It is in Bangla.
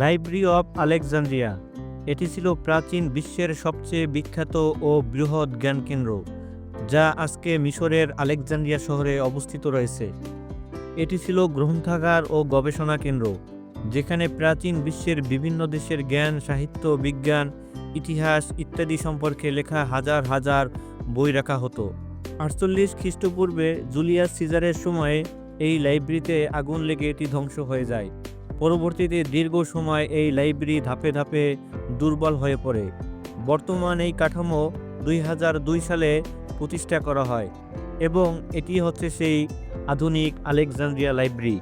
লাইব্রেরি অফ আলেকজান্ড্রিয়া এটি ছিল প্রাচীন বিশ্বের সবচেয়ে বিখ্যাত ও বৃহৎ জ্ঞানকেন্দ্র, যা আজকে মিশরের আলেকজান্ড্রিয়া শহরে অবস্থিত রয়েছে। এটি ছিল গ্রন্থাগার ও গবেষণা কেন্দ্র, যেখানে প্রাচীন বিশ্বের বিভিন্ন দেশের জ্ঞান, সাহিত্য, বিজ্ঞান, ইতিহাস ইত্যাদি সম্পর্কে লেখা হাজার হাজার বই রাখা হতো। আটচল্লিশ খ্রিস্টপূর্বে জুলিয়াস সিজারের সময়ে এই লাইব্রেরিতে আগুন লেগে এটি ধ্বংস হয়ে যায়। পরবর্তীতে দীর্ঘ সময় এই লাইব্রেরি ধাপে ধাপে দুর্বল হয়ে পড়ে। বর্তমান এই কাঠামো দুই হাজার দুই সালে প্রতিষ্ঠা করা হয় এবং এটি হচ্ছে সেই আধুনিক আলেকজান্দ্রিয়া লাইব্রেরি।